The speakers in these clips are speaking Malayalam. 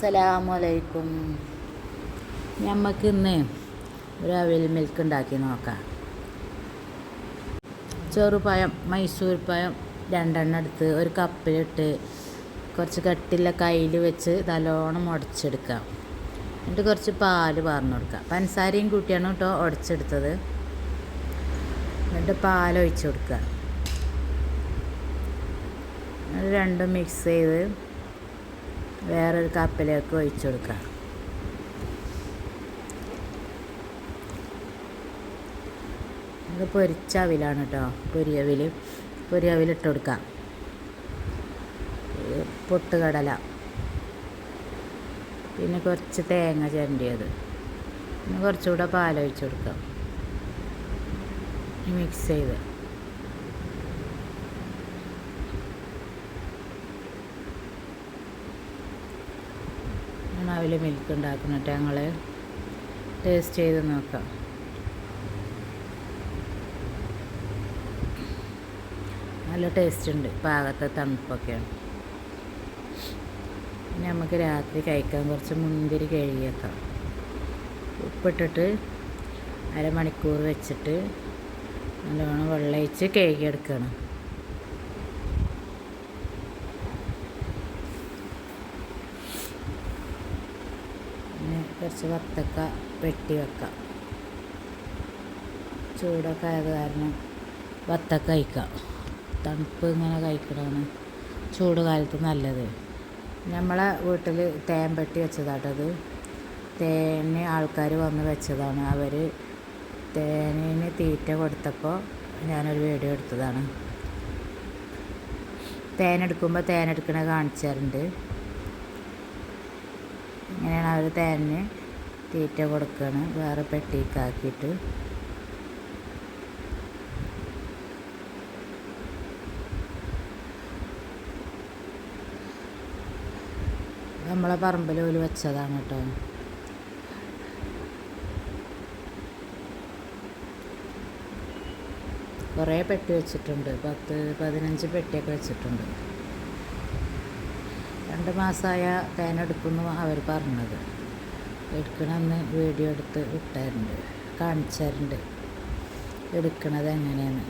അസ്സലാമലൈക്കും. നമുക്ക് ഇന്ന് ഒരു അവിൽ മിൽക്ക് ഉണ്ടാക്കി നോക്കാം. ചെറുപഴം മൈസൂർ പഴം രണ്ടെണ്ണം എടുത്ത് ഒരു കപ്പിലിട്ട് കുറച്ച് കട്ടിയുള്ള കയ്യിൽ വെച്ച് നല്ലോണം ഉടച്ചെടുക്കാം എന്നിട്ട് കുറച്ച് പാൽ പാർന്നു കൊടുക്കാം പഞ്ചസാരയും കൂട്ടിയാണ് കേട്ടോ ഉടച്ചെടുത്തത്. എന്നിട്ട് പാൽ ഒഴിച്ച് കൊടുക്കുക. രണ്ടും മിക്സ് ചെയ്ത് വേറൊരു കപ്പിലേക്ക് ഒഴിച്ചു കൊടുക്കുക. ഇത് പൊരിച്ച അവിലാണ് കേട്ടോ പൊരിയവിൽ പൊരിയവിലിട്ട് കൊടുക്കാം പൊട്ടുകടല. പിന്നെ കുറച്ച് തേങ്ങ ചിരണ്ടിയത്. പിന്നെ കുറച്ചുകൂടെ പാലൊഴിച്ച് കൊടുക്കാം മിക്സ് ചെയ്ത്. അവൽ മിൽക്ക് ഉണ്ടാക്കുന്നിട്ട് ഞങ്ങൾ ടേസ്റ്റ് ചെയ്ത് നോക്കാം. നല്ല ടേസ്റ്റ് ഉണ്ട്. പാകത്തെ തണുപ്പൊക്കെയാണ് പിന്നെ നമുക്ക് രാത്രി കഴിക്കാൻ കുറച്ച് മുന്തിരി കഴുകിയേക്കാം. ഉപ്പിട്ടിട്ട് അരമണിക്കൂർ വെച്ചിട്ട് നല്ലോണം വെള്ളയിച്ച് കഴുകിയെടുക്കണം പിന്നെ കുറച്ച് വത്തക്ക വെട്ടി വെക്കാം ചൂടൊക്കെ ആയത് കാരണം വത്തക്ക കഴിക്കാം. തണുപ്പ് ഇങ്ങനെ കഴിക്കണമെന്ന് ചൂട് കാലത്ത് നല്ലത്. നമ്മളെ വീട്ടിൽ തേൻ പെട്ടി വെച്ചതാട്ടത് തേന് ആൾക്കാർ വന്ന് വെച്ചതാണ്. അവർ തേനിന് തീറ്റ കൊടുത്തപ്പോൾ ഞാനൊരു വീഡിയോ എടുത്തതാണ്. തേനെടുക്കുമ്പോൾ തേനെടുക്കണ കാണിച്ചാറുണ്ട് ഇങ്ങനെയാണ് അവർ തേനിന് തീറ്റ കൊടുക്കുകയാണ് വേറെ പെട്ടിക്കാക്കിയിട്ട്. നമ്മളെ പറമ്പിൽ ഒരു വെച്ചതാണ് കേട്ടോ. കുറേ പെട്ടി വെച്ചിട്ടുണ്ട്. പത്ത് പതിനഞ്ച് പെട്ടിയൊക്കെ വെച്ചിട്ടുണ്ട്. രണ്ട് മാസമായ തേനെടുക്കുന്നു അവർ പറഞ്ഞത്. എടുക്കണമെന്ന് വീഡിയോ എടുത്ത് വിട്ടാറുണ്ട് കാണിച്ചാറുണ്ട് എടുക്കണത് എങ്ങനെയാണ്?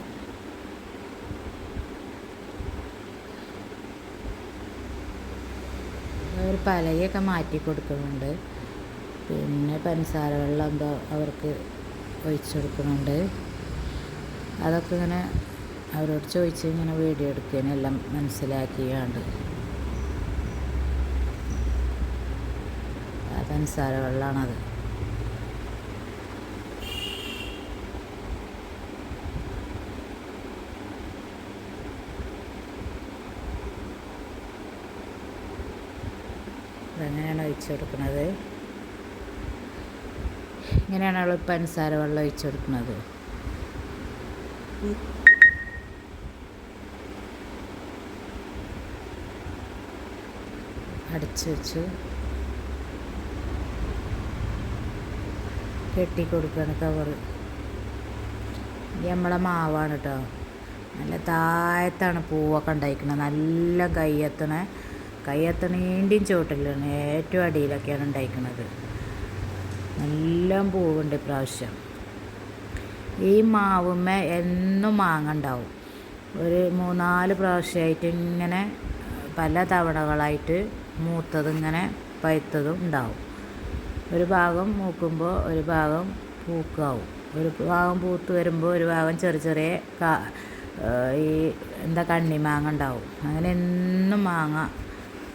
അവർ പലയൊക്കെ മാറ്റി കൊടുക്കുന്നുണ്ട്. പിന്നെ പഞ്ചസാര വെള്ളം എന്തോ അവർക്ക് ഒഴിച്ചു കൊടുക്കുന്നുണ്ട്. അതൊക്കെ ഇങ്ങനെ അവരോട് ചോദിച്ച് ഇങ്ങനെ വീഡിയോ എടുക്കുകയാണ്. എല്ലാം മനസ്സിലാക്കിയാണ്ട്. പഞ്ചസാര വെള്ളമാണത് ഇതെങ്ങനെയാണ് ഒഴിച്ചു കൊടുക്കുന്നത് ഇങ്ങനെയാണ് അവൾ പഞ്ചസാര വെള്ളം ഒഴിച്ചു കൊടുക്കുന്നത് അടച്ചു വെച്ചു കെട്ടി കൊടുക്കുകയാണ് കവറ്. ഇത് നമ്മളെ മാവാണ് കേട്ടോ നല്ല താഴത്താണ് പൂവൊക്കെ ഉണ്ടായിരിക്കുന്നത് നല്ല കയ്യെത്തണ കയ്യെത്തണേന്റെയും ചോട്ടിലാണ് ഏറ്റവും അടിയിലൊക്കെയാണ് ഉണ്ടായിരിക്കുന്നത് നല്ല പൂവുണ്ട് ഇപ്രാവശ്യം. ഈ മാവുമ്മ എന്നും മാങ്ങ ഉണ്ടാവും. ഒരു മൂന്നാൽ പ്രാവശ്യമായിട്ട് ഇങ്ങനെ പല തവണകളായിട്ട് മൂത്തതിങ്ങനെ പഴുത്തതും ഉണ്ടാവും. ഒരു ഭാഗം മൂക്കുമ്പോൾ ഒരു ഭാഗം പൂക്കാവും. ഒരു ഭാഗം പൂത്ത് വരുമ്പോൾ ഒരു ഭാഗം ചെറിയ ചെറിയ കാ ഈ എന്താ കണ്ണി മാങ്ങ ഉണ്ടാവും. അങ്ങനെ എന്നും മാങ്ങ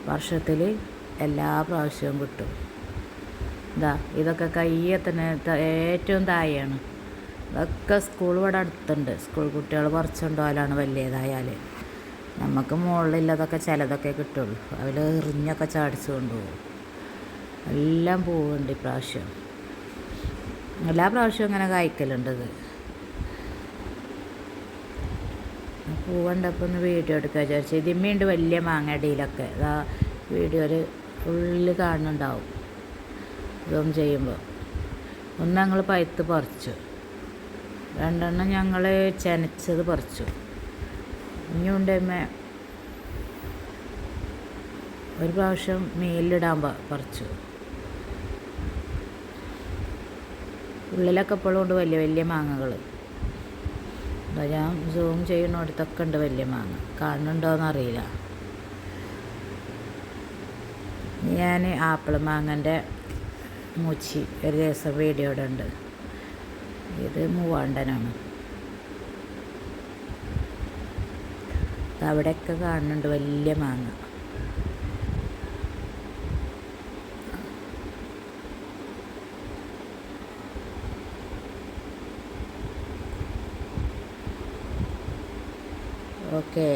വർഷത്തിൽ എല്ലാ പ്രാവശ്യവും കിട്ടും. ഇതാ ഇതൊക്കെ കയ്യെത്തന്നെ ഏറ്റവും താഴെയാണ്. ഇതൊക്കെ സ്കൂൾ ഇവിടെ അടുത്തുണ്ട്. സ്കൂൾ കുട്ടികൾ പറിച്ചുകൊണ്ടുപോകലാണ് വലിയതായാൽ. നമുക്ക് മുകളിലുള്ളതൊക്കെ ചിലതൊക്കെ കിട്ടുള്ളൂ. അവർ എറിഞ്ഞൊക്കെ ചാടിച്ചു കൊണ്ടുപോകും. എല്ലാം പൂവുണ്ട് ഇപ്രാവശ്യം എല്ലാ പ്രാവശ്യവും ഇങ്ങനെ കായ്ക്കലുണ്ടത് പൂവുണ്ടപ്പോൾ ഒന്ന് വീഡിയോ എടുക്കുക വിചാരിച്ചു. ഇതിമ്മയുണ്ട് വലിയ മാങ്ങടിയിലൊക്കെ ഇതാ വീഡിയോയിൽ ഫുള്ള് കാണുന്നുണ്ടാവും. ഇതൊന്നും ചെയ്യുമ്പോൾ ഒന്ന് ഞങ്ങൾ പഴുത്ത് പറിച്ചു. രണ്ടെണ്ണം ഞങ്ങൾ ചെനച്ചത് പറിച്ചു. ഇനിയുണ്ടമ്മ ഒരു പ്രാവശ്യം മേലിടാൻ പ- പറിച്ചു. ഉള്ളിലൊക്കെ ഇപ്പോഴും ഉണ്ട് വലിയ വലിയ മാങ്ങകൾ ഞാൻ സൂം ചെയ്യുന്നിടത്തൊക്കെ ഉണ്ട് വലിയ മാങ്ങ. കാണുന്നുണ്ടോ അറിയില്ല ഞാൻ ആപ്പിൾ മാങ്ങന്റെ മൂച്ചി ഒരു ദിവസം വീഡിയോ ഉണ്ട് ഇത് മൂവാണ്ടനാണ്. അവിടെയൊക്കെ കാണുന്നുണ്ട് വലിയ മാങ്ങ. ഓക്കെ